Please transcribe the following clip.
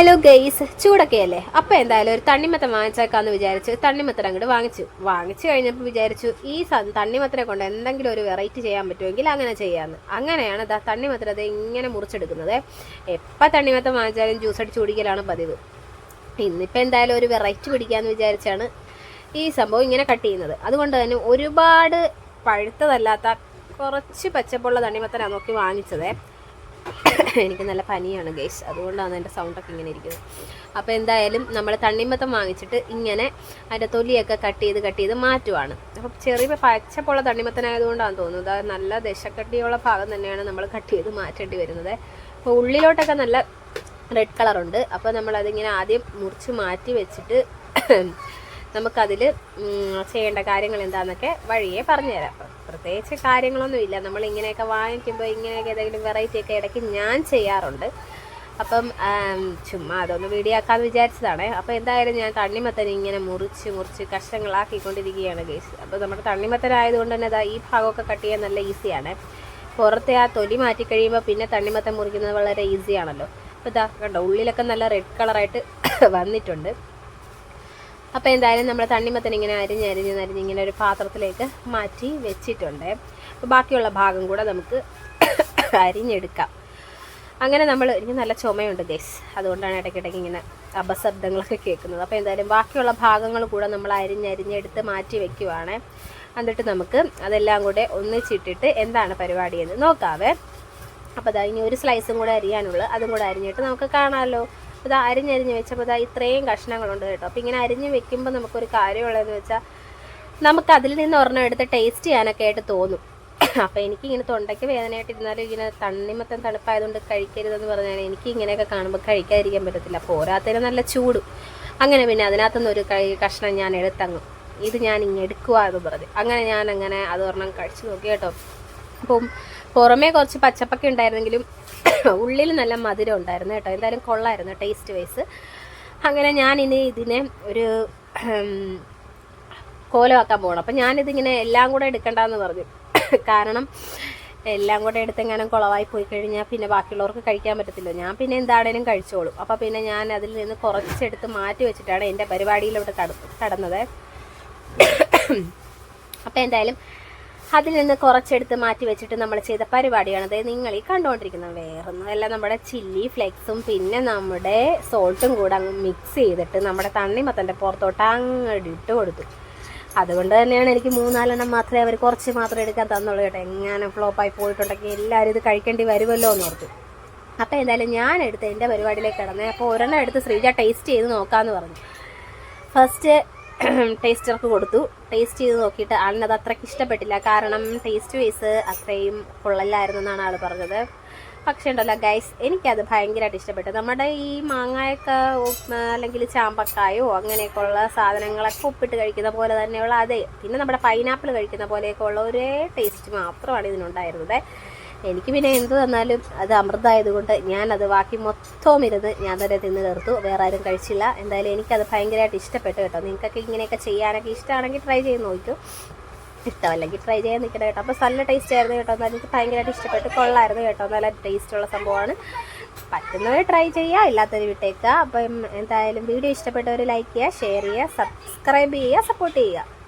Hello guys ചൂടൊക്കെ അല്ലേ? അപ്പോൾ എന്തായാലും ഒരു തണ്ണിമത്തം വാങ്ങിച്ചേക്കാന്ന് വിചാരിച്ച്. തണ്ണിമത്തം അങ്ങോട്ട് വാങ്ങിച്ചു. വാങ്ങിച്ചു കഴിഞ്ഞപ്പോൾ വിചാരിച്ചു ഈ തണ്ണിമത്തനെ കൊണ്ട് എന്തെങ്കിലും ഒരു വെറൈറ്റി ചെയ്യാൻ പറ്റുമെങ്കിൽ അങ്ങനെ ചെയ്യാമെന്ന് അങ്ങനെയാണ് ദാ തണ്ണിമത്തൻ അത് ഇങ്ങനെ മുറിച്ചെടുക്കുന്നത്. എപ്പോൾ തണ്ണിമത്തം വാങ്ങിച്ചാലും ജ്യൂസ് അടിച്ച് കുടിക്കലാണ് പതിവ്. ഇന്നിപ്പോൾ എന്തായാലും ഒരു വെറൈറ്റി പിടിക്കാമെന്ന് വിചാരിച്ചാണ് ഈ സംഭവം ഇങ്ങനെ കട്ട് ചെയ്യുന്നത്. അതുകൊണ്ട് തന്നെ ഒരുപാട് പഴുത്തതല്ലാത്ത കുറച്ച് പച്ചപ്പുള്ള തണ്ണിമത്തനാണ് നോക്കി വാങ്ങിച്ചതേ. എനിക്ക് നല്ല പനിയാണ് ഗൈസ് അതുകൊണ്ടാണ് എന്റെ സൗണ്ടൊക്കെ ഇങ്ങനെ ഇരിക്കുന്നത്. അപ്പോൾ എന്തായാലും നമ്മൾ തണ്ണിമത്തം വാങ്ങിച്ചിട്ട് ഇങ്ങനെ അതിന്റെ തൊലിയൊക്കെ കട്ട് ചെയ്ത് കട്ട് ചെയ്ത് മാറ്റുവാണ്. അപ്പോൾ ചെറിയ പച്ചപ്പുള്ള തണ്ണിമത്തനായതുകൊണ്ടാണ് തോന്നുന്നത് അത് നല്ല ദശക്കട്ടിയുള്ള ഭാഗം തന്നെയാണ് നമ്മൾ കട്ട് ചെയ്ത് മാറ്റേണ്ടി വരുന്നത്. അപ്പോൾ ഉള്ളിലോട്ടൊക്കെ നല്ല റെഡ് കളറുണ്ട് അപ്പോൾ നമ്മളതിങ്ങനെ ആദ്യം മുറിച്ച് മാറ്റി വെച്ചിട്ട് നമുക്കതിൽ ചെയ്യേണ്ട കാര്യങ്ങൾ എന്താണെന്നൊക്കെ വഴിയെ പറഞ്ഞുതരാം. അപ്പം പ്രത്യേകിച്ച് കാര്യങ്ങളൊന്നുമില്ല നമ്മൾ ഇങ്ങനെയൊക്കെ വാങ്ങിക്കുമ്പോൾ ഇങ്ങനെയൊക്കെ ഏതെങ്കിലും വെറൈറ്റി ഒക്കെ ഇടയ്ക്ക് ഞാൻ ചെയ്യാറുണ്ട്. അപ്പം ചുമ്മാ അതൊന്ന് വീഡിയോ ആക്കാമെന്ന് വിചാരിച്ചതാണ്. അപ്പോൾ എന്തായാലും ഞാൻ തണ്ണിമത്തൻ ഇങ്ങനെ മുറിച്ച് മുറിച്ച് കഷ്ണങ്ങളാക്കിക്കൊണ്ടിരിക്കുകയാണ് കേസ് അപ്പോൾ നമ്മുടെ തണ്ണിമത്തനായതുകൊണ്ട് തന്നെ ഈ ഭാഗമൊക്കെ കട്ട് ചെയ്യാൻ നല്ല ഈസിയാണ് പുറത്തെ ആ തൊലി മാറ്റി കഴിയുമ്പോൾ പിന്നെ തണ്ണിമത്തൻ മുറിക്കുന്നത് വളരെ ഈസിയാണല്ലോ അപ്പോൾ ഇതാ കണ്ടോ ഉള്ളിലൊക്കെ നല്ല റെഡ് കളറായിട്ട് വന്നിട്ടുണ്ട്. അപ്പോൾ എന്തായാലും നമ്മൾ തണ്ണിമത്തൻ ഇങ്ങനെ അരിഞ്ഞ് അരിഞ്ഞ് അരിഞ്ഞ് ഇങ്ങനെ ഒരു പാത്രത്തിലേക്ക് മാറ്റി വെച്ചിട്ടുണ്ട്. അപ്പോൾ ബാക്കിയുള്ള ഭാഗം കൂടെ നമുക്ക് അരിഞ്ഞെടുക്കാം. അങ്ങനെ നമ്മൾ ഇനി നല്ല ചുമയുണ്ട് ഗൈസ് അതുകൊണ്ടാണ് ഇടയ്ക്കിടയ്ക്ക് ഇങ്ങനെ അപശബ്ദങ്ങളൊക്കെ കേൾക്കുന്നത്. അപ്പോൾ എന്തായാലും ബാക്കിയുള്ള ഭാഗങ്ങൾ കൂടെ നമ്മൾ അരിഞ്ഞരിഞ്ഞെടുത്ത് മാറ്റി വെക്കുവാണ്. എന്നിട്ട് നമുക്ക് അതെല്ലാം കൂടെ ഒന്നിച്ചിട്ടിട്ട് എന്താണ് പരിപാടി എന്ന് നോക്കാവേ. അപ്പോൾ അതാ ഇനി ഒരു സ്ലൈസും കൂടെ അരിയാനുള്ളത് അതും കൂടെ അരിഞ്ഞിട്ട് നമുക്ക് കാണാമല്ലോ അപ്പോൾ ഇത് അരിഞ്ഞരിഞ്ഞ് വെച്ചപ്പോൾ ഇതാ ഇത്രയും കഷ്ണങ്ങളുണ്ട് കേട്ടോ. അപ്പോൾ ഇങ്ങനെ അരിഞ്ഞ് വെക്കുമ്പോൾ നമുക്കൊരു കാര്യമുള്ളതെന്ന് വെച്ചാൽ നമുക്ക് അതിൽ നിന്ന് ഒരെണ്ണം എടുത്ത് ടേസ്റ്റ് ചെയ്യാനൊക്കെ ആയിട്ട് തോന്നും. അപ്പോൾ എനിക്കിങ്ങനെ തൊണ്ടയ്ക്ക് വേദനയായിട്ടിരുന്നാലും ഇങ്ങനെ തണ്ണിമത്തം തണുപ്പായതുകൊണ്ട് കഴിക്കരുതെന്ന് പറഞ്ഞാൽ എനിക്ക് ഇങ്ങനെയൊക്കെ കാണുമ്പോൾ കഴിക്കാതിരിക്കാൻ പറ്റത്തില്ല. പോരാത്തതിന് നല്ല ചൂട്. അങ്ങനെ പിന്നെ അതിനകത്തുനിന്ന് ഒരു കഷ്ണം ഞാൻ എടുത്തങ്ങ് ഇത് ഞാൻ ഇങ്ങനെ എടുക്കുക എന്ന് പറഞ്ഞു. അങ്ങനെ ഞാൻ അങ്ങനെ അത് ഒരെണ്ണം കഴിച്ചു നോക്കി കേട്ടോ. അപ്പം പുറമേ കുറച്ച് പച്ചപ്പൊക്കെ ഉണ്ടായിരുന്നെങ്കിലും ഉള്ളിൽ നല്ല മധുരം ഉണ്ടായിരുന്നു കേട്ടോ. എന്തായാലും കൊള്ളായിരുന്നു ടേസ്റ്റ് വൈസ് അങ്ങനെ ഞാൻ ഇനി ഇതിനെ ഒരു കോലമാക്കാൻ പോകണം അപ്പം ഞാനിതിങ്ങനെ എല്ലാം കൂടെ എടുക്കണ്ടെന്ന് പറഞ്ഞു. കാരണം എല്ലാം കൂടെ എടുത്തെങ്ങാനും കുളവായി പോയി കഴിഞ്ഞാൽ പിന്നെ ബാക്കിയുള്ളവർക്ക് കഴിക്കാൻ പറ്റത്തില്ല. ഞാൻ പിന്നെ എന്താണേലും കഴിച്ചോളും. അപ്പം പിന്നെ ഞാൻ അതിൽ നിന്ന് കുറച്ചെടുത്ത് മാറ്റി വെച്ചിട്ടാണ് എന്റെ പരിപാടിയിലോട്ട് കട കടന്നത്. അപ്പം എന്തായാലും അതിൽ നിന്ന് കുറച്ചെടുത്ത് മാറ്റി വെച്ചിട്ട് നമ്മൾ ചെയ്ത പരിപാടിയാണത് നിങ്ങൾ ഈ കണ്ടുകൊണ്ടിരിക്കുന്നത് വേറൊന്നുമല്ല നമ്മുടെ ചില്ലി ഫ്ലെക്സും പിന്നെ നമ്മുടെ സോൾട്ടും കൂടെ അങ്ങ് മിക്സ് ചെയ്തിട്ട് നമ്മുടെ തണ്ണിമത്തന്റെ പുറത്തോട്ട് അങ്ങോട്ട് ഇട്ട് കൊടുത്തു. അതുകൊണ്ട് തന്നെയാണ് എനിക്ക് മൂന്നാലെണ്ണം മാത്രമേ അവർ കുറച്ച് മാത്രമേ എടുക്കാൻ തന്നുള്ളൂ കേട്ടോ. എങ്ങനെ ഫ്ലോപ്പായി പോയിട്ടുണ്ടെങ്കിൽ എല്ലാവരും ഇത് കഴിക്കേണ്ടി വരുമല്ലോ എന്ന് ഓർത്തു. അപ്പോൾ എന്തായാലും ഞാൻ എടുത്ത് എന്റെ പരിപാടിയിലേക്ക് കിടന്നേ. അപ്പോൾ ഒരെണ്ണം എടുത്ത് ശ്രീജ ടേസ്റ്റ് ചെയ്ത് നോക്കാമെന്ന് പറഞ്ഞു. ഫസ്റ്റ് ടേസ്റ്റർക്ക് കൊടുത്തു. ടേസ്റ്റ് ചെയ്ത് നോക്കിയിട്ട് ആളിനത് അത്രയ്ക്ക് ഇഷ്ടപ്പെട്ടില്ല. കാരണം ടേസ്റ്റ് വൈസ് അത്രയും കൊള്ളല്ലായിരുന്നു എന്നാണ് ആൾ പറഞ്ഞത്. പക്ഷേ ഉണ്ടല്ലോ ഗൈസ് എനിക്കത് ഭയങ്കരമായിട്ട് ഇഷ്ടപ്പെട്ടു. നമ്മുടെ ഈ മാങ്ങയൊക്കെ അല്ലെങ്കിൽ ചാമ്പക്കായോ അങ്ങനെയൊക്കെ ഉള്ള സാധനങ്ങളൊക്കെ ഉപ്പിട്ട് കഴിക്കുന്ന പോലെ തന്നെയുള്ള അതേ പിന്നെ നമ്മുടെ പൈനാപ്പിൾ കഴിക്കുന്ന പോലെയൊക്കെ ഉള്ള ഒരേ ടേസ്റ്റ് മാത്രമാണ് ഇതിനുണ്ടായിരുന്നത്. എനിക്ക് പിന്നെ എന്ത് തന്നാലും അത് അമൃതമായതുകൊണ്ട് ഞാനത് ബാക്കി മൊത്തവും ഇരുന്ന് ഞാൻ തന്നെ തിന്ന് തീർത്തു. വേറെ ആരും കഴിച്ചില്ല. എന്തായാലും എനിക്കത് ഭയങ്കരമായിട്ട് ഇഷ്ടപ്പെട്ടു കേട്ടോ. നിങ്ങൾക്കൊക്കെ ഇങ്ങനെയൊക്കെ ചെയ്യാനൊക്കെ ഇഷ്ടമാണെങ്കിൽ ട്രൈ ചെയ്ത് നോക്കൂ. ഇഷ്ടമല്ലെങ്കിൽ ട്രൈ ചെയ്യാൻ നിൽക്കണം കേട്ടോ. അപ്പോൾ നല്ല ടേസ്റ്റ് ആയിരുന്നു കേട്ടോ. എന്നാൽ എനിക്ക് ഭയങ്കരമായിട്ട് ഇഷ്ടപ്പെട്ടു. കൊള്ളായിരുന്നു കേട്ടോ. നല്ല ടേസ്റ്റുള്ള സംഭവമാണ്. പറ്റുന്നവരെ ട്രൈ ചെയ്യുക ഇല്ലാത്തവർ വിട്ടേക്കുക. അപ്പം എന്തായാലും വീഡിയോ ഇഷ്ടപ്പെട്ടവർ ലൈക്ക് ചെയ്യുക ഷെയർ ചെയ്യുക സബ്സ്ക്രൈബ് ചെയ്യുക സപ്പോർട്ട് ചെയ്യുക.